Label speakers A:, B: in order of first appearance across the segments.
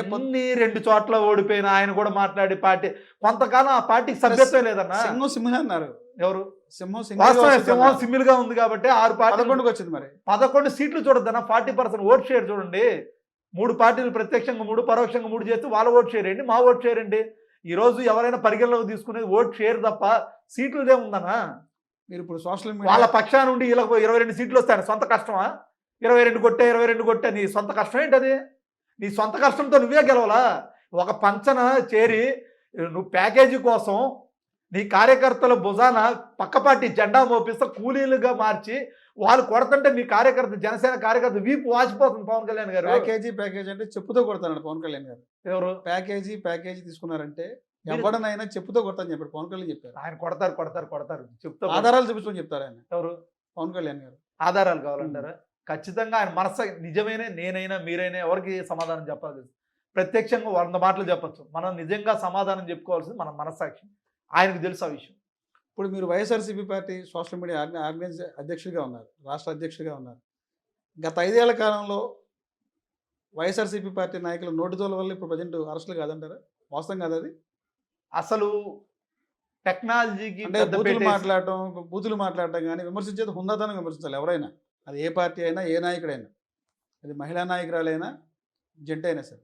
A: ఎన్ని రెండు చోట్ల ఓడిపోయిన ఆయన కూడా మాట్లాడి పార్టీ కొంతకాలం ఆ పార్టీకి సభ్యత్వం లేదన్నా?
B: సింహం సింహ అన్నారు.
A: ఎవరు?
B: సింహం
A: సింహం
B: సింహం
A: సిమ్మిల్గా ఉంది కాబట్టి ఆరు పార్టీలు
B: పదకొండుకి వచ్చింది మరి.
A: పదకొండు సీట్లు చూడద్దన్న ఫార్టీ పర్సెంట్ ఓట్ షేర్ చూడండి. మూడు పార్టీలు ప్రత్యక్షంగా మూడు పరోక్షంగా మూడు చేస్తే వాళ్ళ ఓట్ షేర్ ఏంటి మా ఓట్ షేర్ ఏంటి ఈ రోజు ఎవరైనా పరిగణలోకి తీసుకునేది ఓట్ షేర్ తప్ప సీట్లు ఏముందన్నా
B: మీరు ఇప్పుడు సోషల్
A: వాళ్ళ
B: మీడియా
A: పక్షా నుండి వీళ్ళకి ఇరవై రెండు సీట్లు వస్తాయి సొంత కష్టమా? ఇరవై రెండు కొట్టే ఇరవై రెండు కొట్టే నీ సొంత కష్టం ఏంటి అది నీ సొంత కష్టంతో నువ్వే గెలవలా? ఒక పంచన చేరి నువ్వు ప్యాకేజీ కోసం నీ కార్యకర్తల భుజాన పక్క పార్టీ జెండా మోపిస్తే కూలీలుగా మార్చి వాళ్ళు కొడుతుంటే మీ కార్యకర్త జనసేన కార్యకర్త వీపు వాచిపోతుంది పవన్ కళ్యాణ్ గారు.
B: ప్యాకేజీ ప్యాకేజీ అంటే చెప్పుతో కొడతాడు పవన్ కళ్యాణ్ గారు.
A: ఎవరు?
B: ప్యాకేజీ ప్యాకేజీ తీసుకున్నారంటే ఎవడనైనా చెప్పుతో కొడతాను చెప్పాడు పవన్ కళ్యాణ్ చెప్పారు.
A: ఆయన కొడతారు కొడతారు కొడతారు. చెప్తా
B: ఆధారాలు చూపించుకొని చెప్తారు ఆయన.
A: ఎవరు?
B: పవన్ కళ్యాణ్ గారు.
A: ఆధారాలు కావాలంటారా? ఖచ్చితంగా ఆయన మనస నిజమైన నేనైనా మీరైనా ఎవరికి సమాధానం చెప్పాలి ప్రత్యక్షంగా వంద మాటలు చెప్పొచ్చు. మనం నిజంగా సమాధానం చెప్పుకోవాల్సింది మన మనస్సాక్షి. ఆయనకు తెలుసు ఆ విషయం.
B: ఇప్పుడు మీరు వైఎస్ఆర్సీపీ పార్టీ సోషల్ మీడియా ఆర్గ- ఆర్గనైజ్ అధ్యక్షుడిగా ఉన్నారు. రాష్ట్ర అధ్యక్షుడిగా ఉన్నారు. గత ఐదేళ్ళ కాలంలో వైఎస్ఆర్సీపీ పార్టీ నాయకుల నోటితోల వల్ల ఇప్పుడు ప్రజెంట్ అరెస్టులు కాదంటారా? వాస్తవం కాదు అది?
A: అసలు టెక్నాలజీకి
B: అంటే బూతులు మాట్లాడటం బూతులు మాట్లాడటం కానీ విమర్శించేది హుందాతనం విమర్శించాలి ఎవరైనా. అది ఏ పార్టీ అయినా ఏ నాయకుడైనా అది మహిళా నాయకురాలైనా జంట అయినా సరే.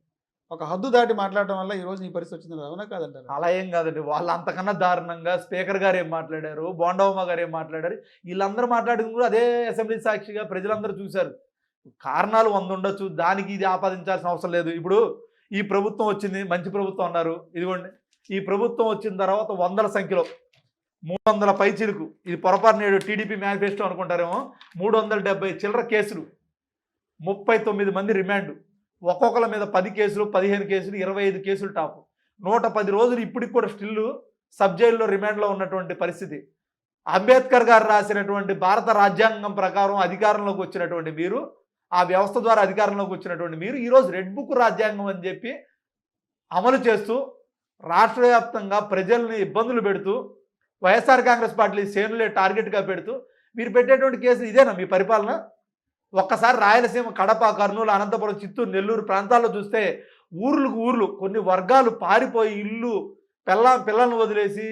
B: ఒక హద్దు దాటి మాట్లాడటం వల్ల ఈ రోజు నీ పరిస్థితి వచ్చింది అవునా కాదంటారు?
A: అలా ఏం కాదండి. వాళ్ళు అంతకన్నా దారుణంగా స్పీకర్ గారు ఏం మాట్లాడారు బోండవమ్మ గారు ఏం మాట్లాడారు వీళ్ళందరూ మాట్లాడింది కూడా అదే అసెంబ్లీ సాక్షిగా ప్రజలందరూ చూశారు. కారణాలు వంద ఉండొచ్చు దానికి ఇది ఆపాదించాల్సిన అవసరం లేదు. ఇప్పుడు ఈ ప్రభుత్వం వచ్చింది మంచి ప్రభుత్వం అన్నారు. ఇదిగోండి. ఈ ప్రభుత్వం వచ్చిన తర్వాత వందల సంఖ్యలో మూడు వందల పైచిలుకు. ఇది పొరపాటు నేడు టీడీపీ మేనిఫెస్టో అనుకుంటారేమో. మూడు వందల డెబ్బై చిల్లర కేసులు. ముప్పై తొమ్మిది మంది రిమాండ్. ఒక్కొక్కల మీద పది కేసులు పదిహేను కేసులు ఇరవై ఐదు కేసులు టాపు. నూట పది రోజులు ఇప్పటికి కూడా స్టిల్ సబ్ జైల్లో రిమాండ్లో ఉన్నటువంటి పరిస్థితి. అంబేద్కర్ గారు రాసినటువంటి భారత రాజ్యాంగం ప్రకారం అధికారంలోకి వచ్చినటువంటి మీరు ఆ వ్యవస్థ ద్వారా అధికారంలోకి వచ్చినటువంటి మీరు ఈరోజు రెడ్ బుక్ రాజ్యాంగం అని చెప్పి అమలు చేస్తూ రాష్ట్ర వ్యాప్తంగా ప్రజల్ని ఇబ్బందులు పెడుతూ వైఎస్ఆర్ కాంగ్రెస్ పార్టీ శ్రేణులే టార్గెట్గా పెడుతూ మీరు పెట్టేటువంటి కేసు ఇదేనా మీ పరిపాలన? ఒక్కసారి రాయలసీమ కడప కర్నూలు అనంతపురం చిత్తూరు నెల్లూరు ప్రాంతాల్లో చూస్తే ఊర్లకు ఊర్లు కొన్ని వర్గాలు పారిపోయి ఇల్లు పిల్ల పిల్లల్ని వదిలేసి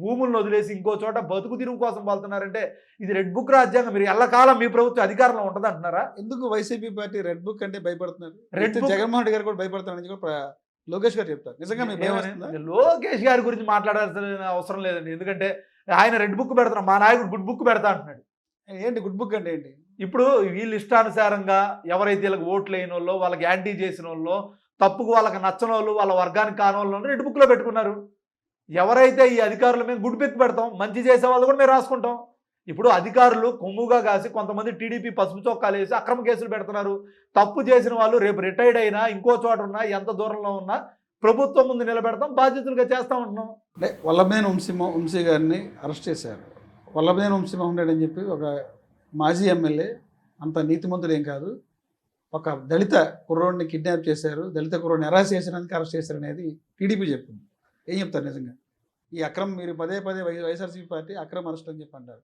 A: భూములను వదిలేసి ఇంకో చోట బతుకు తిరుగు కోసం వెళ్తున్నారంటే ఇది రెడ్ బుక్ రాజ్యాంగం. మీరు ఎల్లకాలం మీ ప్రభుత్వం అధికారంలో ఉంటుంది అంటున్నారా
B: ఎందుకు వైసీపీ పార్టీ రెడ్ బుక్ అంటే భయపడుతున్నారు?
A: రెడ్
B: జగన్మోహన్ రెడ్డి గారు కూడా భయపడుతున్నారని కూడా లోకేష్ గారు చెప్తారు. నిజంగా?
A: లోకేష్ గారి గురించి మాట్లాడాల్సిన అవసరం లేదండి. ఎందుకంటే ఆయన రెడ్ బుక్ పెడతారు మా నాయకుడు గుడ్ బుక్ పెడతా అంటున్నాడు.
B: ఏంటి గుడ్ బుక్ అంటే ఏంటి?
A: ఇప్పుడు వీళ్ళు ఇష్టానుసారంగా ఎవరైతే వీళ్ళకి ఓట్లు వేయని వాళ్ళు వాళ్ళకి యాంటీ చేసిన వాళ్ళు తప్పుకు వాళ్ళకి నచ్చని వాళ్ళు వాళ్ళ వర్గానికి కాని వాళ్ళు రెడ్ బుక్లో పెట్టుకున్నారు. ఎవరైతే ఈ అధికారులు మేము గుడ్ బుక్ పెడతాం మంచి చేసే వాళ్ళు కూడా మేము రాసుకుంటాం. ఇప్పుడు అధికారులు కొమ్ముగా కాసి కొంతమంది టీడీపీ పసుపు చొక్కాలు వేసి అక్రమ కేసులు పెడుతున్నారు. తప్పు చేసిన వాళ్ళు రేపు రిటైర్డ్ అయినా ఇంకో చోట ఉన్నా ఎంత దూరంలో ఉన్నా ప్రభుత్వం ముందు నిలబెడతాం బాధ్యతలుగా చేస్తూ ఉంటున్నాం.
B: అంటే వల్లభేన్ వంశీమ వంశీ గారిని అరెస్ట్ చేశారు. వల్లభేన్ వంశీ అని చెప్పి ఒక మాజీ ఎమ్మెల్యే అంత నీతిమంతుడు ఏం కాదు. ఒక దళిత కుర్రోడిని కిడ్నాప్ చేశారు. దళిత కుర్రోడిని అరెస్ట్ చేసినందుకు అరెస్ట్ చేశారు అనేది టీడీపీ చెప్పింది. ఏం చెప్తారు నిజంగా? ఈ అక్రమం మీరు పదే పదే వై వైఎస్ఆర్సీపీ పార్టీ అక్రమ అరెస్ట్ అని చెప్పి అంటారు.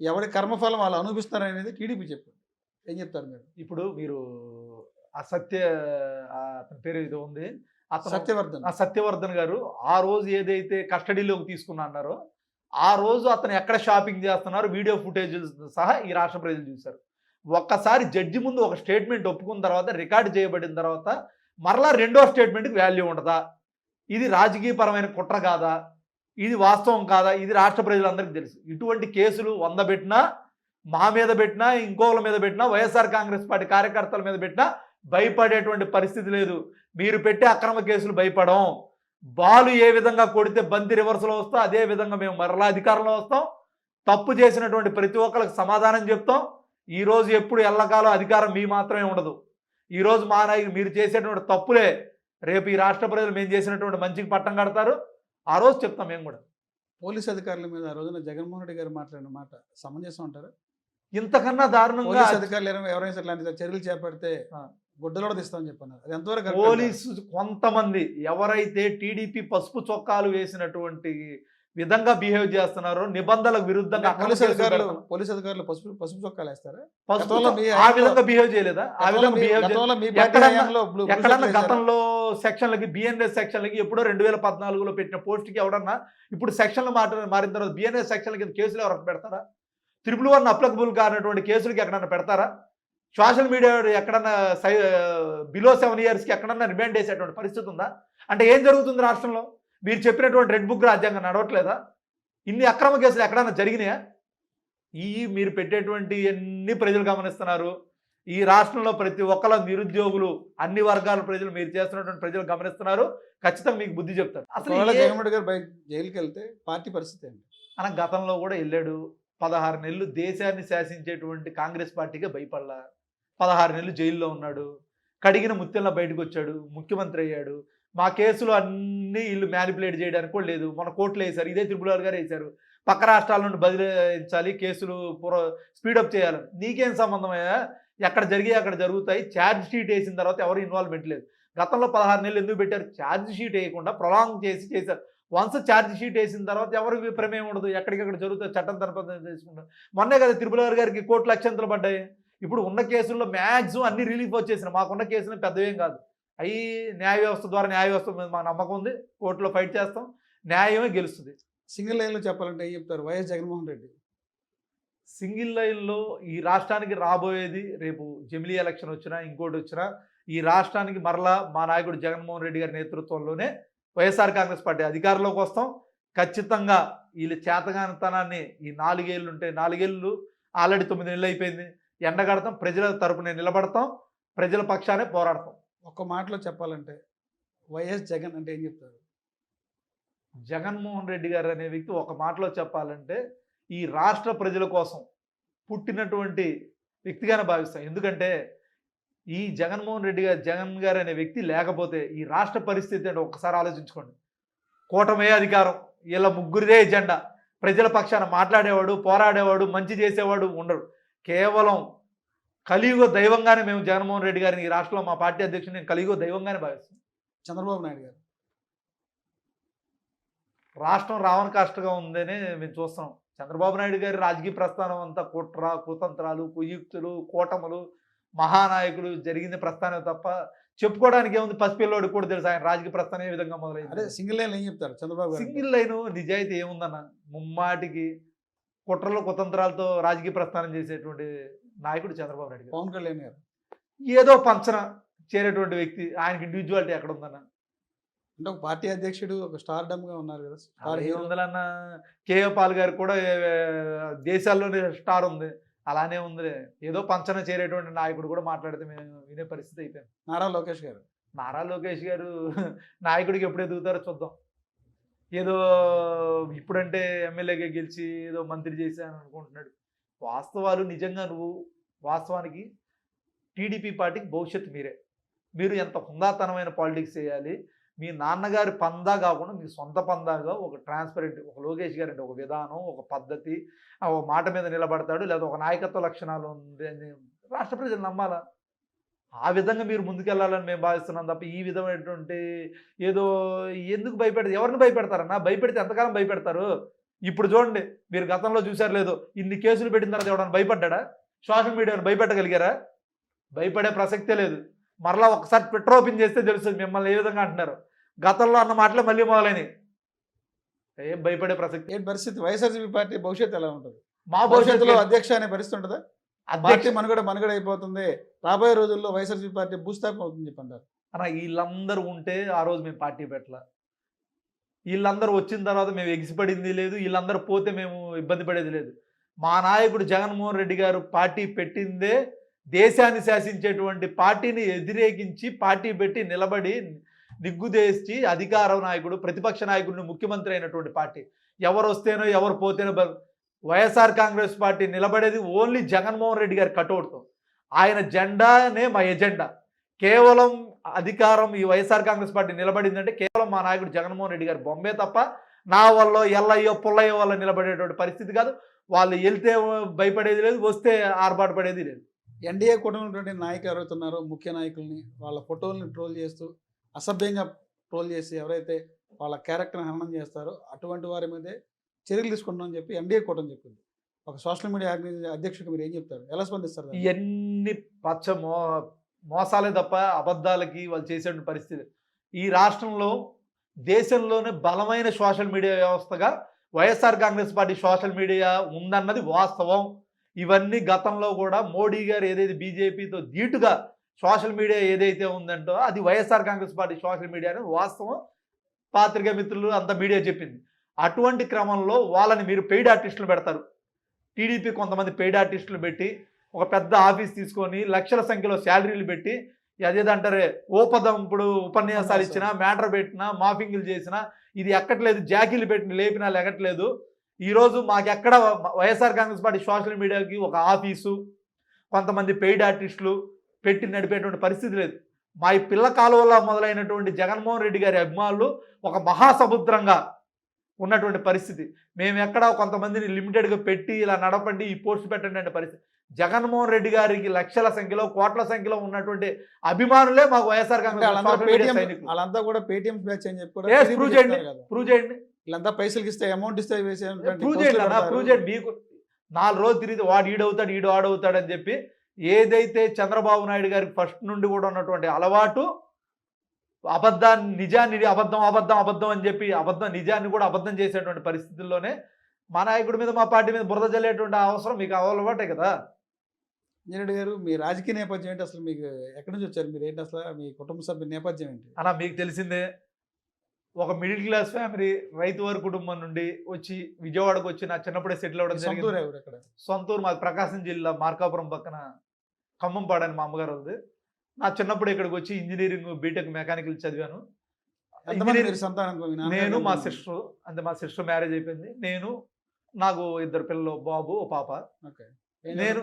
B: ఎవరి కర్మఫలం వాళ్ళు అనుభవిస్తారు అనేది టీడీపీ చెప్పింది. ఏం చెప్తారు మీరు?
A: ఇప్పుడు మీరు అసత్య ఆ అతని పేరు ఇది ఉంది. అతను
B: సత్యవర్ధన్.
A: ఆ సత్యవర్ధన్ గారు ఆ రోజు ఏదైతే కస్టడీలోకి తీసుకున్నా అన్నారో ఆ రోజు అతను ఎక్కడ షాపింగ్ చేస్తున్నారు వీడియో ఫుటేజ్ సహా ఈ రాష్ట్ర ప్రజలు చూశారు. ఒక్కసారి జడ్జి ముందు ఒక స్టేట్మెంట్ ఒప్పుకున్న తర్వాత రికార్డ్ చేయబడిన తర్వాత మరలా రెండో స్టేట్మెంట్కి వాల్యూ ఉండదా? ఇది రాజకీయపరమైన కుట్ర కాదా? ఇది వాస్తవం కాదా? ఇది రాష్ట్ర ప్రజలందరికీ తెలుసు. ఇటువంటి కేసులు వంద పెట్టినా మా మీద పెట్టినా ఇంకోళ్ళ మీద పెట్టినా వైఎస్ఆర్ కాంగ్రెస్ పార్టీ కార్యకర్తల మీద పెట్టినా భయపడేటువంటి పరిస్థితి లేదు. మీరు పెట్టే అక్రమ కేసులు భయపడం. బాలు ఏ విధంగా కొడితే బంతి రివర్స్లో వస్తాం అదే విధంగా మేము మరలా అధికారంలో వస్తాం. తప్పు చేసినటువంటి ప్రతి ఒక్కరికి సమాధానం చెప్తాం. ఈరోజు ఎప్పుడు ఎల్లకాలం అధికారం మీ మాత్రమే ఉండదు. ఈరోజు మా నాయకులు మీరు చేసేటువంటి తప్పులే. రేపు ఈ రాష్ట్ర ప్రజలు మేము చేసినటువంటి మంచికి పట్టం కడతారు. ఆ రోజు చెప్తాం మేము కూడా
B: పోలీస్ అధికారుల మీద ఆ రోజున జగన్మోహన్ రెడ్డి గారు మాట్లాడిన మాట సమంజసం అంటారు
A: ఇంతకన్నా దారుణంగా
B: పోలీస్ అధికారులు ఎవరైనా ఇలాంటి చర్యలు చేపడితే. గుడ్డలో తీస్తామని చెప్పన్నారు అది ఎంతవరకు?
A: పోలీసు కొంతమంది ఎవరైతే టీడీపీ పసుపు చొక్కాలు వేసినటువంటి విధంగా బిహేవ్ చేస్తున్నారు నిబంధనలకు విరుద్ధంగా
B: పోలీస్ అధికారులు
A: పెడుతున్నారు.
B: పోలీస్ అధికారులు పసుపు పసుపు చొక్కాలు వేస్తారా?
A: ఆ విధంగా బిహేవ్ చేయలేదా? ఆ
B: గతంలో
A: విధంగా బిహేవ్ ఎక్కడన్నా- సెక్షన్లకి బిఎన్ఎస్ సెక్షన్లకి ఎప్పుడో రెండు వేల పద్నాలుగులో పెట్టిన పోస్ట్కి ఎవడన్నా ఇప్పుడు సెక్షన్లు మాట మారిన తర్వాత బిఎన్ఎస్ సెక్షన్ల కింద కేసులు ఎవరికి పెడతారా? త్రిపుల్ వన్ అప్లకబుల్ కానటువంటి కేసులకి ఎక్కడన్నా పెడతారా? సోషల్ మీడియా ఎక్కడన్నా బిలో సెవెన్ ఇయర్స్కి ఎక్కడన్నా రిమాండ్ చేసేటువంటి పరిస్థితి ఉందా? అంటే ఏం జరుగుతుంది రాష్ట్రంలో? మీరు చెప్పినటువంటి రెడ్ బుక్ రాజ్యాంగం నడవట్లేదా? ఇన్ని అక్రమ కేసులు ఎక్కడన్నా జరిగినాయా? ఈ మీరు పెట్టేటువంటి అన్ని ప్రజలు గమనిస్తున్నారు? ఈ రాష్ట్రంలో ప్రతి ఒక్కళ్ళ నిరుద్యోగులు అన్ని వర్గాల ప్రజలు మీరు చేస్తున్నటువంటి ప్రజలు గమనిస్తున్నారు? ఖచ్చితంగా మీకు బుద్ధి చెప్తారు. అసలు
B: జగన్మోహన్ గారు బయట జైలుకి వెళ్తే పార్టీ పరిస్థితి ఏంటి?
A: అన్న గతంలో కూడా వెళ్ళాడు. పదహారు నెలలు దేశాన్ని శాసించేటువంటి కాంగ్రెస్ పార్టీకే భయపడలా. పదహారు నెలలు జైల్లో ఉన్నాడు. కడిగిన ముత్యంలో బయటకు వచ్చాడు. ముఖ్యమంత్రి అయ్యాడు. మా కేసులు అన్నీ వీళ్ళు మ్యానిపులేట్ చేయడానికి కూడా లేదు. మన కోర్టులో వేశారు. ఇదే త్రిపుల్ గారు వేశారు. పక్క రాష్ట్రాల నుండి బదిలించాలి కేసులు పూర్వ స్పీడప్ చేయాలి. నీకేం సంబంధమయ్యా ఎక్కడ జరిగి అక్కడ జరుగుతాయి. ఛార్జ్ షీట్ వేసిన తర్వాత ఎవరు ఇన్వాల్వ్మెంట్ లేదు. గతంలో పదహారు నెలలు ఎందుకు పెట్టారు? ఛార్జ్ షీట్ వేయకుండా ప్రొలాంగ్ చేసి చేశారు. వన్స్ ఛార్జ్ షీట్ వేసిన తర్వాత ఎవరికి ప్రమేయం ఉండదు? ఎక్కడికక్కడ జరుగుతుంది? చట్టం తన చేసుకుంటారు మొన్నే కదా తిరుపతి గారి గారికి కోర్టు లక్షంతలు పడ్డాయి. ఇప్పుడు ఉన్న కేసుల్లో మ్యాక్సిమం అన్ని రిలీఫ్ వచ్చేసినాయి. మాకున్న కేసులు పెద్దవేం కాదు. అవి న్యాయ వ్యవస్థ ద్వారా న్యాయ వ్యవస్థ మీద మా నమ్మకం ఉంది కోర్టులో ఫైట్ చేస్తాం న్యాయమే గెలుస్తుంది.
B: సింగిల్ లైన్లో చెప్పాలంటే ఏం చెప్తారు? వైఎస్ జగన్మోహన్ రెడ్డి.
A: సింగిల్ లైన్లో ఈ రాష్ట్రానికి రాబోయేది రేపు జమిలీ ఎలక్షన్ వచ్చినా ఇంకోటి వచ్చినా ఈ రాష్ట్రానికి మరలా మా నాయకుడు జగన్మోహన్ రెడ్డి గారి నేతృత్వంలోనే వైఎస్ఆర్ కాంగ్రెస్ పార్టీ అధికారంలోకి వస్తాం. ఖచ్చితంగా వీళ్ళ చేతగానితనాన్ని ఈ నాలుగేళ్ళు ఉంటే నాలుగేళ్ళు ఆల్రెడీ తొమ్మిది నెలలు అయిపోయింది ఎండగడతాం ప్రజల తరపున నిలబడతాం ప్రజల పక్షానే పోరాడతాం.
B: ఒక్క మాటలో చెప్పాలంటే వైఎస్ జగన్ అంటే ఏం చెప్తారు?
A: జగన్మోహన్ రెడ్డి గారు అనే వ్యక్తి ఒక మాటలో చెప్పాలంటే ఈ రాష్ట్ర ప్రజల కోసం పుట్టినటువంటి వ్యక్తిగానే భావిస్తాం. ఎందుకంటే ఈ జగన్మోహన్ రెడ్డి గారు జగన్ గారు అనే వ్యక్తి లేకపోతే ఈ రాష్ట్ర పరిస్థితి అంటే ఒక్కసారి ఆలోచించుకోండి. కూటమే అధికారం వీళ్ళ ముగ్గురిదే ఎజెండా. ప్రజల పక్షాన మాట్లాడేవాడు పోరాడేవాడు మంచి చేసేవాడు ఉండడు కేవలం కలియుగ దైవంగానే మేము జగన్మోహన్ రెడ్డి గారిని ఈ రాష్ట్రంలో మా పార్టీ అధ్యక్షుడు నేను కలియుగ దైవంగానే భావిస్తాను.
B: చంద్రబాబు నాయుడు గారు.
A: రాష్ట్రం రావణ కాష్టగా ఉందని మేము చూస్తాం. చంద్రబాబు నాయుడు గారి రాజకీయ ప్రస్థానం అంతా కుట్ర కుతంత్రాలు కుయుక్తులు కూటములు మహానాయకులు జరిగింది ప్రస్థానం తప్ప చెప్పుకోవడానికి ఏముంది? పసిపిల్లోడికి కూడా తెలుసు ఆయన రాజకీయ ప్రస్థానం ఏ విధంగా
B: అదే
A: మొదలైంది
B: సింగిల్ లైన్ ఏం చెప్తారు చంద్రబాబు
A: సింగిల్ లైన్ నిజాయితీ ఏముందన్న? ముమ్మాటికి కుట్రలు కుతంత్రాలతో రాజకీయ ప్రస్థానం చేసేటువంటి నాయకుడు చంద్రబాబు నాయుడు
B: పవన్ కళ్యాణ్ గారు.
A: ఏదో పంచన చేరేటువంటి వ్యక్తి ఆయనకి ఇండివిజువాలిటీ ఎక్కడ ఉందన్న
B: అంటే ఒక పార్టీ అధ్యక్షుడు ఒక స్టార్డమ్గా ఉన్నారు కదా స్టార్ హీరో.
A: కేఏ పాల్ గారు కూడా దేశాల్లోనే స్టార్ ఉంది. అలానే ఉంది ఏదో పంచన చేరేటువంటి నాయకుడు కూడా మాట్లాడితే మేము వినే పరిస్థితి అయిపోయింది.
B: నారా లోకేష్ గారు.
A: నారా లోకేష్ గారు నాయకుడికి ఎప్పుడు ఎదుగుతారో చూద్దాం. ఏదో ఇప్పుడంటే ఎమ్మెల్యేగా గెలిచి ఏదో మంత్రి చేశాను అనుకుంటున్నాడు. వాస్తవాలు నిజంగా నువ్వు వాస్తవానికి టీడీపీ పార్టీకి భవిష్యత్తు మీరే. మీరు ఎంత హుందాతనమైన పాలిటిక్స్ చేయాలి మీ నాన్నగారి పందా కాకుండా మీ సొంత పందాగా ఒక ట్రాన్స్పరెంట్ ఒక లోకేష్ గారు అంటే ఒక విధానం ఒక పద్ధతి ఆ ఒక మాట మీద నిలబడతాడు లేదా ఒక నాయకత్వ లక్షణాలు ఉంది అని రాష్ట్ర ప్రజలు నమ్మాలా? ఆ విధంగా మీరు ముందుకెళ్ళాలని మేము భావిస్తున్నాం తప్ప ఈ విధమైనటువంటి ఏదో ఎందుకు భయపెడతారు? ఎవరిని భయపెడతారన్నా? భయపెడితే ఎంతకాలం భయపెడతారు? ఇప్పుడు చూడండి మీరు గతంలో చూసారు లేదు ఇన్ని కేసులు పెట్టిన తర్వాత ఎవడన్నా భయపడ్డా సోషల్ మీడియాను భయపెట్టగలిగారా? భయపడే ప్రసక్తే లేదు. మరలా ఒకసారి ట్విట్టర్ ఓపెన్ చేస్తే తెలుస్తుంది మిమ్మల్ని ఏ విధంగా అంటున్నారు. గతంలో అన్న మాటలే మళ్ళీ మొదలైనవి ఏం భయపడే ప్రసక్తి?
B: ఏంటి పరిస్థితి? వైఎస్ఆర్సీపీ పార్టీ భవిష్యత్తు ఎలా ఉంటుంది?
A: మా
B: భవిష్యత్తులో అధ్యక్ష అనే పరిస్థితి ఉంటుందా?
A: అధ్యక్ష
B: పార్టీ మనుగడ మనుగడ అయిపోతుంది. రాబోయే రోజుల్లో వైఎస్ఆర్సీపీ పార్టీ భూస్థాపం అవుతుంది చెప్పంటారు
A: అన్న వీళ్ళందరూ ఉంటే ఆ రోజు మేము పార్టీ పెట్టల. వీళ్ళందరూ వచ్చిన తర్వాత మేము ఎగిసిపడింది లేదు వీళ్ళందరూ పోతే మేము ఇబ్బంది పడేది లేదు. మా నాయకుడు జగన్మోహన్ రెడ్డి గారు పార్టీ పెట్టిందే దేశాన్ని శాసించేటువంటి పార్టీని వ్యతిరేకించి పార్టీ పెట్టి నిలబడి నిగ్గుదేసి అధికార నాయకుడు ప్రతిపక్ష నాయకుడిని ముఖ్యమంత్రి అయినటువంటి పార్టీ. ఎవరు వస్తేనో ఎవరు పోతేనో వైఎస్ఆర్ కాంగ్రెస్ పార్టీ నిలబడేది ఓన్లీ జగన్మోహన్ రెడ్డి గారి కటౌట్తో. ఆయన జెండానే మా ఎజెండా. కేవలం అధికారం ఈ వైఎస్ఆర్ కాంగ్రెస్ పార్టీ నిలబడిందంటే కేవలం మా నాయకుడు జగన్మోహన్ రెడ్డి గారి బొమ్మే తప్ప నా వల్ల ఎల్లయ్యో పుల్లయ్యో వల్ల నిలబడేటువంటి పరిస్థితి కాదు. వాళ్ళు వెళ్తే భయపడేది లేదు వస్తే ఆర్పాటు పడేది లేదు.
B: ఎన్డీఏ కూటమి నాయకులు ఎవరైతే ఉన్నారో ముఖ్య నాయకుల్ని వాళ్ళ ఫోటోల్ని ట్రోల్ చేస్తూ అసభ్యంగా ట్రోల్ చేసి ఎవరైతే వాళ్ళ క్యారెక్టర్ని హననం చేస్తారో అటువంటి వారి మీదే చర్యలు తీసుకుంటామని చెప్పి ఎన్డీఏ కూటమి చెప్పింది. ఒక సోషల్ మీడియా ఆర్గనైజేషన్ అధ్యక్షుడికి మీరు ఏం చెప్తారు? ఎలా స్పందిస్తారు?
A: ఇవన్నీ పచ్చ మో మోసాలే తప్ప అబద్ధాలకి వాళ్ళు చేసే పరిస్థితి. ఈ రాష్ట్రంలో దేశంలోనే బలమైన సోషల్ మీడియా వ్యవస్థగా YSR Congress party social media ఉందన్నది వాస్తవం. ఇవన్నీ గతంలో కూడా మోడీ గారు ఏదైతే బీజేపీతో ధీటుగా సోషల్ మీడియా ఏదైతే ఉందంటో అది YSR Congress party social media అనేది వాస్తవం. పాత్రికా మిత్రులు అంత మీడియా చెప్పింది. అటువంటి క్రమంలో వాళ్ళని మీరు పెయిడ్ ఆర్టిస్టులు పెడతారు. టీడీపీ కొంతమంది పెయిడ్ ఆర్టిస్టులు పెట్టి ఒక పెద్ద ఆఫీస్ తీసుకొని లక్షల సంఖ్యలో శాలరీలు పెట్టి అదేదంటారే ఓపదం ఇప్పుడు ఉపన్యాసాలు ఇచ్చినా మ్యాటర్ పెట్టినా మాఫింగ్లు చేసినా ఇది ఎక్కట్లేదు జాకీలు పెట్టిన లేపినా లెగట్లేదు ఈరోజు మాకెక్కడ వైఎస్ఆర్ కాంగ్రెస్ పార్టీ సోషల్ మీడియాకి ఒక ఆఫీసు కొంతమంది పెయిడ్ ఆర్టిస్టులు పెట్టి నడిపేటువంటి పరిస్థితి లేదు. మా ఈ పిల్ల కాలువలో మొదలైనటువంటి జగన్మోహన్ రెడ్డి గారి అభిమానులు ఒక మహాసముద్రంగా ఉన్నటువంటి పరిస్థితి. మేము ఎక్కడ కొంతమందిని లిమిటెడ్గా పెట్టి ఇలా నడపండి ఈ పోస్ట్ పెట్టండి అనే పరిస్థితి. జగన్మోహన్ రెడ్డి గారికి లక్షల సంఖ్యలో కోట్ల సంఖ్యలో ఉన్నటువంటి అభిమానులే మాకు వైఎస్ఆర్ కాంగ్రెస్
B: వాళ్ళంతా కూడా పేటిఎం బ్యాచ్ అని చెప్పి
A: prove చేయండి. ప్రూవ్ చేయండి.
B: వీళ్ళంతా పైసలకి ఇస్తే అమౌంట్ ఇస్తే వేసే
A: ప్రూవ్ చేయండి ప్రూవ్ చేయండి. మీకు నాలుగు రోజులు తిరిగి వాడు ఈడవుతాడు ఈడు ఆడవుతాడు అని చెప్పి ఏదైతే చంద్రబాబు నాయుడు గారికి ఫస్ట్ నుండి కూడా ఉన్నటువంటి అలవాటు అబద్ధాన్ని నిజాన్ని అబద్ధం అబద్ధం అబద్ధం అని చెప్పి అబద్ధం నిజాన్ని కూడా అబద్ధం చేసేటువంటి పరిస్థితుల్లోనే మా నాయకుడి మీద మా పార్టీ మీద బురద జల్లేటువంటి అవసరం మీకు అలవాటే కదా.
B: ఇంజనీర్ గారు మీ రాజకీయ నేపథ్యం ఏంటి? అసలు మీకు ఎక్కడి నుంచి వచ్చారు? మీరు ఏంటి అసలు? మీ కుటుంబ సభ్యుల నేపథ్యం ఏంటి?
A: అన్న మీకు తెలిసిందే ఒక మిడిల్ క్లాస్ ఫ్యామిలీ రైతు వారి కుటుంబం నుండి వచ్చి విజయవాడకు వచ్చి నా చిన్నప్పుడే సెటిల్ అవ్వడం జరిగింది. సొంతూరు మాది ప్రకాశం జిల్లా మార్కాపురం పక్కన ఖమ్మంపాడని మా అమ్మగారు ఉంది నా చిన్నప్పుడు ఇక్కడికి వచ్చి ఇంజనీరింగ్ బీటెక్ మెకానికల్ చదివాను. నేను మా? సిస్టర్ అంటే మా సిస్టర్ మ్యారేజ్ అయిపోయింది. నేను నాకు ఇద్దరు పిల్లలు బాబు పాప. నేను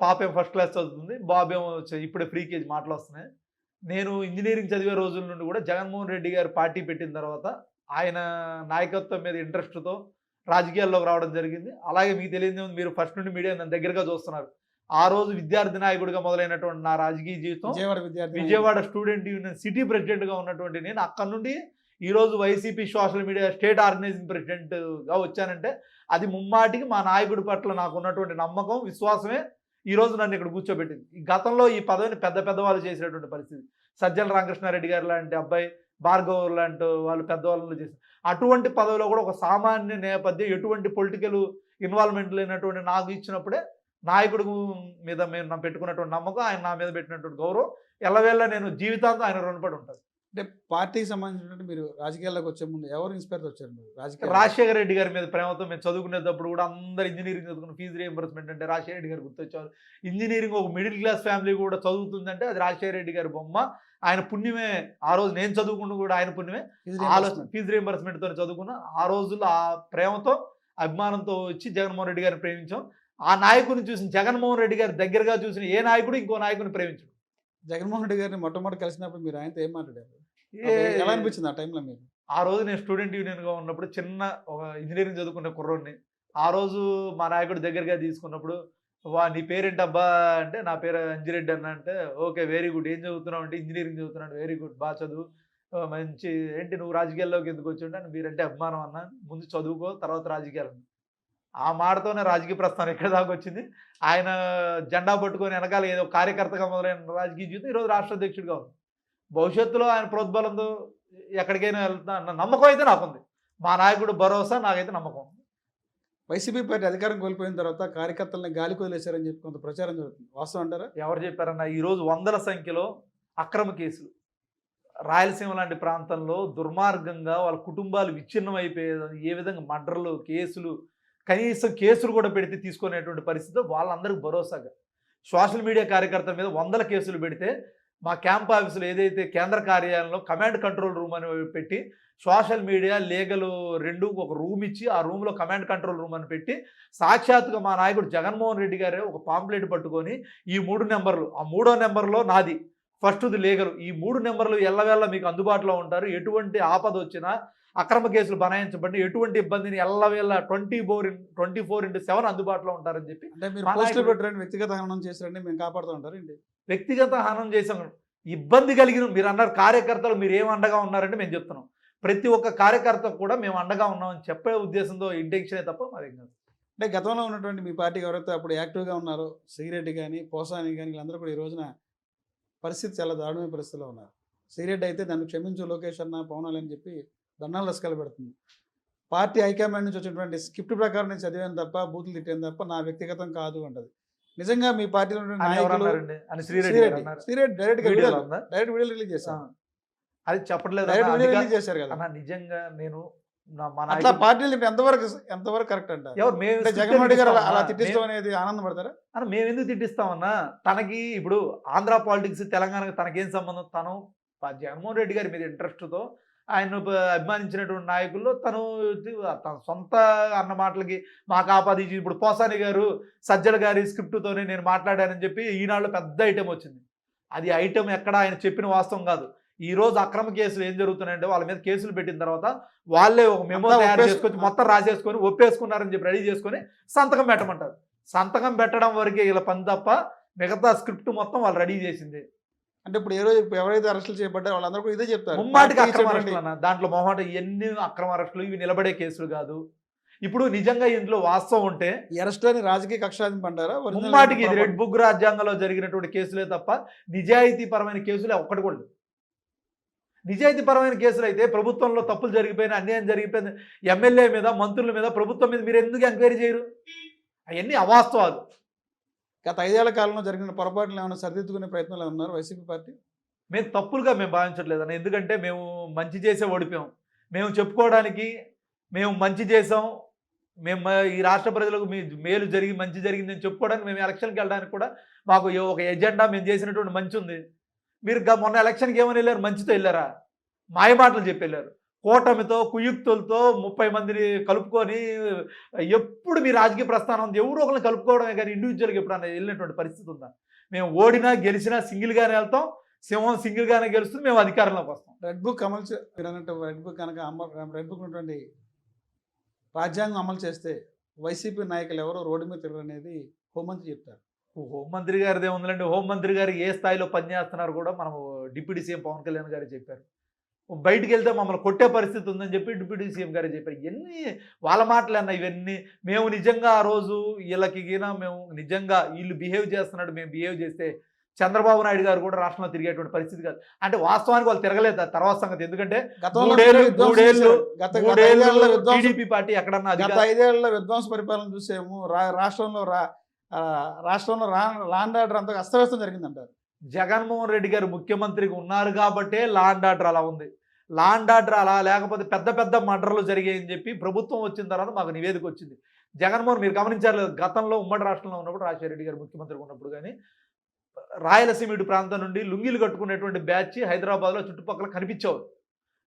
A: పాప ఏమో ఫస్ట్ క్లాస్ చదువుతుంది బాబు ఏమో ఇప్పుడే ఫ్రీ కేజీ మాటలు వస్తున్నాయి నేను ఇంజనీరింగ్ చదివే రోజుల నుండి కూడా జగన్మోహన్ రెడ్డి గారు పార్టీ పెట్టిన తర్వాత ఆయన నాయకత్వం మీద ఇంట్రెస్ట్తో రాజకీయాల్లోకి రావడం జరిగింది. అలాగే మీకు తెలియదు మీరు ఫస్ట్ నుండి మీడియా నన్ను దగ్గరగా చూస్తున్నారు. ఆ రోజు విద్యార్థి నాయకుడిగా మొదలైనటువంటి నా రాజకీయ జీవితం
B: విజయవాడ
A: స్టూడెంట్ యూనియన్ సిటీ ప్రెసిడెంట్గా ఉన్నటువంటి నేను అక్కడ నుండి ఈరోజు YCP social media state organising ప్రెసిడెంట్గా వచ్చానంటే అది ముమ్మాటికి మా నాయకుడి పట్ల నాకు ఉన్నటువంటి నమ్మకం విశ్వాసమే ఈరోజు నన్ను ఇక్కడ కూర్చోబెట్టింది. ఈ గతంలో ఈ పదవిని పెద్ద పెద్దవాళ్ళు చేసినటువంటి పరిస్థితి. సజ్జల రామకృష్ణారెడ్డి గారు లాంటి అబ్బాయి భార్గవ్ లాంటి వాళ్ళు పెద్దవాళ్ళు చేసి అటువంటి పదవిలో కూడా ఒక సామాన్య నేపథ్యం ఎటువంటి పొలిటికల్ ఇన్వాల్వ్మెంట్ లేనటువంటి నాకు ఇచ్చినప్పుడే నాయకుడు మీద మేము పెట్టుకున్నటువంటి నమ్మకం ఆయన నా మీద పెట్టినటువంటి గౌరవం ఎల్లవేళ నేను జీవితాంతం ఆయన రుణపడి ఉంటాను.
B: అంటే పార్టీకి సంబంధించినట్టు మీరు రాజకీయాల్లోకి వచ్చే ముందు ఎవరు ఇన్స్పైర్ వచ్చారు మీరు? రాజకీయ
A: రాజశేఖర రెడ్డి గారి మీద ప్రేమతో మేము చదువుకునేటప్పుడు కూడా అందరు ఇంజనీరింగ్ చదువుకున్న ఫీజు రియంబర్స్మెంట్ అంటే రాజశేఖర రెడ్డి గారు గుర్తొచ్చారు ఇంజనీరింగ్ ఒక మిడిల్ క్లాస్ ఫ్యామిలీ కూడా చదువుతుందంటే అది రాజశేఖర రెడ్డి గారి బొమ్మ. ఆయన పుణ్యమే ఆ రోజు నేను చదువుకుంటూ కూడా ఆయన పుణ్యమే. ఆలోచన. ఫీజు రియంబర్స్మెంట్తో చదువుకున్న. ఆ రోజుల్లో ఆ ప్రేమతో అభిమానంతో వచ్చి జగన్మోహన్ రెడ్డి గారిని ప్రేమించాం. ఆ నాయకుడిని చూసిన జగన్మోహన్ రెడ్డి గారి దగ్గరగా చూసిన ఏ నాయకుడు ఇంకో నాయకుడిని ప్రేమించడు.
B: జగన్మోహన్ రెడ్డి గారిని మొట్టమొదటి కలిసినప్పుడు మీరు ఆయనతో ఏం మాట్లాడారు? ఎలా అనిపించింది ఆ టైంలో మీకు?
A: ఆ రోజు నేను స్టూడెంట్ యూనియన్గా ఉన్నప్పుడు చిన్న ఒక ఇంజనీరింగ్ చదువుకునే కుర్రోడిని. ఆ రోజు మా నాయకుడి దగ్గరగా తీసుకున్నప్పుడు వా నీ పేరేంటి అబ్బా అంటే నా పేరు అంజిరెడ్డి అన్న. అంటే ఓకే వెరీ గుడ్. ఏం చదువుతున్నావు అంటే ఇంజనీరింగ్ చదువుతున్నాడు. Very good. బాగా చదువు. మంచి ఏంటి నువ్వు రాజకీయాల్లోకి ఎందుకు వచ్చి అంటే మీరంటే అభిమానం అన్న. ముందు చదువుకో తర్వాత రాజకీయాలు. ఆ మాటతోనే రాజకీయ ప్రస్థానం ఎక్కడ దాకా వచ్చింది? ఆయన జెండా పట్టుకొని వెనకాల ఏదో కార్యకర్తగా మొదలైన రాజకీయ జీవితం ఈరోజు రాష్ట్ర అధ్యక్షుడిగా ఉంది. భవిష్యత్తులో ఆయన ప్రోద్బలంతో ఎక్కడికైనా వెళ్తా అన్న నమ్మకం అయితే నాకుంది. మా నాయకుడు భరోసా నాకైతే నమ్మకం ఉంది.
B: వైసీపీ పార్టీ అధికారం కోల్పోయిన తర్వాత కార్యకర్తల్ని గాలి వదిలేశారని చెప్పి కొంత ప్రచారం జరుగుతుంది. వాస్తవం అంటారా?
A: ఎవరు చెప్పారన్న ఈరోజు వందల సంఖ్యలో అక్రమ కేసులు. రాయలసీమ లాంటి ప్రాంతంలో దుర్మార్గంగా వాళ్ళ కుటుంబాలు విచ్ఛిన్నం అయిపోయేది. ఏ విధంగా మర్డర్లు కేసులు కనీసం కేసులు కూడా పెడితే తీసుకునేటువంటి పరిస్థితి వాళ్ళందరికీ భరోసాగా. సోషల్ మీడియా కార్యకర్తల మీద వందల కేసులు పెడితే మా క్యాంప్ ఆఫీసులో ఏదైతే కేంద్ర కార్యాలయంలో కమాండ్ కంట్రోల్ రూమ్ అని పెట్టి సోషల్ మీడియా లీగల్ రెండు ఒక రూమ్ ఇచ్చి ఆ రూమ్లో కమాండ్ కంట్రోల్ రూమ్ అని పెట్టి సాక్షాత్తుగా మా నాయకుడు జగన్మోహన్ రెడ్డి గారే ఒక పాంప్లెట్ పట్టుకొని ఈ మూడు నెంబర్లు ఆ మూడో నెంబర్లో నాది ఫస్ట్ది లీగల్. ఈ మూడు నెంబర్లు ఎల్లవేళ్ళ మీకు అందుబాటులో ఉంటారు. ఎటువంటి ఆపద వచ్చినా అక్రమ కేసులు బనాయించబడి ఎటువంటి ఇబ్బందిని ఎల్లవేళ twenty four twenty four into seven అందుబాటులో ఉంటారని చెప్పి
B: అంటే మీరు పెట్టారని వ్యక్తిగత హననం చేశారని మేము కాపాడుతూ ఉంటారు ఏంటి?
A: వ్యక్తిగత హానం చేసాం ఇబ్బంది కలిగిన మీరు అన్నారు కార్యకర్తలు మీరు ఏం అండగా ఉన్నారంటే మేము చెప్తున్నాం. ప్రతి ఒక్క కార్యకర్త కూడా మేము అండగా ఉన్నామని చెప్పే ఉద్దేశంతో ఇంటెన్షనే తప్ప మరి కాదు.
B: అంటే గతంలో ఉన్నటువంటి మీ పార్టీకి ఎవరైతే అప్పుడు యాక్టివ్గా ఉన్నారో సిగరెడ్డి కానీ పోసాని కానీ వీళ్ళందరూ కూడా ఈ రోజున పరిస్థితి చాలా దారుణమైన పరిస్థితిలో ఉన్నారు. సిగరెట్ అయితే దాన్ని క్షమించు లోకేష్ అన్న పవన్ అని చెప్పి దండాలు లస్కలు పెడుతుంది. పార్టీ హైకమాండ్ నుంచి వచ్చినటువంటి స్క్రిప్ట్ ప్రకారం నేను చదివాను తప్ప బూతులు తిట్టాను తప్ప నా వ్యక్తిగతం కాదు అంటది. నిజంగా మీ పార్టీలో
A: శ్రీరెడ్డి
B: డైరెక్ట్ వీడియో రిలీజ్
A: అది చెప్పట్లేదు
B: డైరెక్ట్
A: అన్న,
B: వీడియో
A: అధికార-
B: రిలీజ్ చేశారు కదా.
A: నిజంగా నేను
B: అట్లా పార్టీలు ఎంతవరకు ఎంతవరకు కరెక్ట్ అంటారు జగన్మోహన్ రెడ్డి గారు అలా-? తిట్టిస్తాం అనేది ఆనందపడతారా
A: మేము ఎందుకు తిట్టిస్తామన్నా తనకి ఇప్పుడు ఆంధ్ర పాలిటిక్స్ తెలంగాణకి తనకేం సంబంధం? తను జగన్మోహన్ రెడ్డి గారి మీద ఇంట్రెస్ట్తో ఆయన అభిమానించినటువంటి నాయకుల్లో తను తన సొంత అన్న మాటలకి మాకు ఆపాదించి ఇప్పుడు పోసాని గారు సజ్జల గారి స్క్రిప్ట్తోనే నేను మాట్లాడానని చెప్పి ఈనాళ్ళు పెద్ద ఐటెం వచ్చింది. అది ఐటెం ఎక్కడ ఆయన చెప్పిన వాస్తవం కాదు. ఈ రోజు అక్రమ కేసులు ఏం జరుగుతున్నాయంటే వాళ్ళ మీద కేసులు పెట్టిన తర్వాత వాళ్ళే ఒక మెమో తయారు చేసుకొని మొత్తం రాసేసుకొని ఒప్పేసుకున్నారని చెప్పి రెడీ చేసుకొని సంతకం పెట్టమంటారు. సంతకం పెట్టడం వరకే ఇలా పని తప్ప మిగతా స్క్రిప్ట్ మొత్తం వాళ్ళు రెడీ చేసింది.
B: అంటే ఇప్పుడు ఏ రోజు ఎవరైతే అరెస్టులు చేయబడ్డారో వాళ్ళందరూ కూడా ఇదే చెప్తారు.
A: ముమ్మాటికి అక్రమ అరెస్టులు అన్న దాంట్లో మొహమాట ఎన్ని అక్రమ అరెస్టులు? ఇవి నిలబడే కేసులు కాదు. ఇప్పుడు నిజంగా ఇందులో వాస్తవం ఉంటే
B: అరెస్ట్ అని రాజకీయ కక్షాదింపు అంటారా
A: ముమ్మాటికి ఇది? రెడ్ బుక్ రాజ్యాంగంలో జరిగినటువంటి కేసులే తప్ప నిజాయితీ పరమైన కేసులే ఒక్కటి కూడా. నిజాయితీ పరమైన కేసులు అయితే ప్రభుత్వంలో తప్పులు జరిగిపోయిన అన్యాయం జరిగిపోయింది ఎమ్మెల్యే మీద మంత్రుల మీద ప్రభుత్వం మీద మీరు ఎందుకు ఎంక్వైరీ చేయరు? అవన్నీ అవాస్తవాలు.
B: గత ఐదేళ్ళ కాలంలో జరిగిన పొరపాట్లు ఏమైనా సరిదిద్దుకునే ప్రయత్నాలు ఉన్నారు వైసీపీ పార్టీ?
A: మేము తప్పులుగా మేము భావించట్లేదన్న ఎందుకంటే మేము మంచి చేసే ఓడిపోయాం. మేము చెప్పుకోవడానికి మేము మంచి చేసాం మేము ఈ రాష్ట్ర ప్రజలకు మీ మేలు జరిగి మంచి జరిగిందని చెప్పుకోవడానికి మేము ఎలక్షన్కి వెళ్ళడానికి కూడా మాకు ఒక ఎజెండా మేము చేసినటువంటి మంచి ఉంది. మీరు మొన్న ఎలక్షన్కి ఏమని వెళ్ళారు? మంచితో వెళ్ళారా? మాయ మాటలు చెప్పి వెళ్ళారు. కూటమితో కుయుక్తులతో ముప్పై మందిని కలుపుకొని ఎప్పుడు మీ రాజకీయ ప్రస్థానం ఉంది ఎవరో ఒకరిని కలుపుకోవడమే కానీ ఇండివిజువల్గా ఎప్పుడన్నా వెళ్ళినటువంటి పరిస్థితి ఉందా? మేము ఓడినా గెలిచినా సింగిల్గానే వెళ్తాం సింహం సింగిల్గానే గెలుస్తుంది మేము అధికారంలోకి వస్తాం.
B: రెడ్ బుక్ అమలు అన్నట్టు రెడ్ బుక్ కనుక అమలు రెడ్ బుక్ ఉన్నటువంటి రాజ్యాంగం అమలు చేస్తే వైసీపీ నాయకులు ఎవరో రోడ్డు మీద తిరగరు అనేది హోంమంత్రి చెప్తారు.
A: హోంమంత్రి గారిదే ఉందండి హోంమంత్రి గారు ఏ స్థాయిలో పనిచేస్తున్నారు కూడా మనం డిప్యూటీ సీఎం పవన్ కళ్యాణ్ గారు చెప్పారు. బయటికి వెళ్తే మమ్మల్ని కొట్టే పరిస్థితి ఉందని చెప్పి డిప్యూటీ సీఎం గారు చెప్పారు. ఇవన్నీ వాళ్ళ మాటలు అన్న ఇవన్నీ. మేము నిజంగా ఆ రోజు వీళ్ళకి గిన మేము నిజంగా వీళ్ళు బిహేవ్ చేస్తున్నట్టు మేము బిహేవ్ చేస్తే చంద్రబాబు నాయుడు గారు కూడా రాష్ట్రంలో తిరిగేటువంటి పరిస్థితి కాదు. అంటే వాస్తవానికి వాళ్ళు తిరగలేదు తర్వాత సంగతి. ఎందుకంటే టీడీపీ పార్టీ ఎక్కడన్నా
B: గత ఐదేళ్ళలో విధ్వంస పరిపాలన చూసాము. రాష్ట్రంలో రాష్ట్రంలో రా ఆర్డర్ అంతా అస్తవ్యస్తం జరిగిందంటారు.
A: జగన్మోహన్ రెడ్డి గారు ముఖ్యమంత్రిగా ఉన్నారు కాబట్టే లాండ్ ఆర్డర్ అలా ఉంది. లాండ్ ఆర్డర్ అలా లేకపోతే పెద్ద పెద్ద మర్డర్లు జరిగాయని చెప్పి ప్రభుత్వం వచ్చిన తర్వాత మాకు నివేదిక వచ్చింది. జగన్మోహన్ మీరు గమనించారు గతంలో ఉమ్మడి రాష్ట్రంలో ఉన్నప్పుడు రాజశేఖర రెడ్డి గారు ముఖ్యమంత్రిగా ఉన్నప్పుడు కానీ రాయలసీమ ఇటు ప్రాంతం నుండి లుంగీలు కట్టుకునేటువంటి బ్యాచ్ హైదరాబాద్లో చుట్టుపక్కల కనిపించేవారు.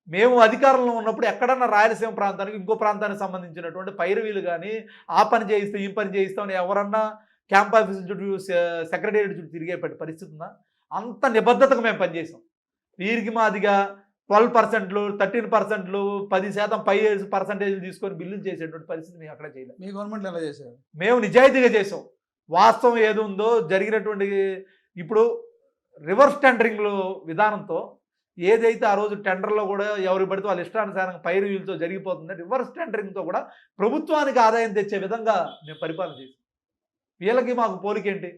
A: మేము అధికారంలో ఉన్నప్పుడు ఎక్కడన్నా రాయలసీమ ప్రాంతానికి ఇంకో ప్రాంతానికి సంబంధించినటువంటి పైరవీలు కానీ ఆ పని చేయిస్తాం ఈ పని చేయిస్తాం ఎవరన్నా క్యాంప్ ఆఫీస్ చుట్టూ సెక్రటేరియట్ చుట్టూ తిరిగే పరిస్థితి ఉందా? అంత నిబద్ధతగా మేము పనిచేసాం. వీరికి మాదిగా ట్వెల్వ్ పర్సెంట్లు థర్టీన్ పర్సెంట్లు పది శాతం పై పర్సెంటేజ్లు తీసుకొని బిల్లులు చేసేటువంటి పరిస్థితి మేము అక్కడ చేయలేదు.
B: మీ గవర్నమెంట్ ఎలా చేశారు?
A: మేము నిజాయితీగా చేసాం. వాస్తవం ఏది ఉందో జరిగినటువంటి ఇప్పుడు రివర్స్ టెండరింగ్లో విధానంతో ఏదైతే ఆ రోజు టెండర్లో కూడా ఎవరు పడితే వాళ్ళ ఇష్టానుసారంగా పైరు వీళ్ళతో జరిగిపోతుందో రివర్స్ టెండరింగ్తో కూడా ప్రభుత్వానికి ఆదాయం తెచ్చే విధంగా మేము పరిపాలన చేసాం వీళ్ళకి మాకు పోలికేంటి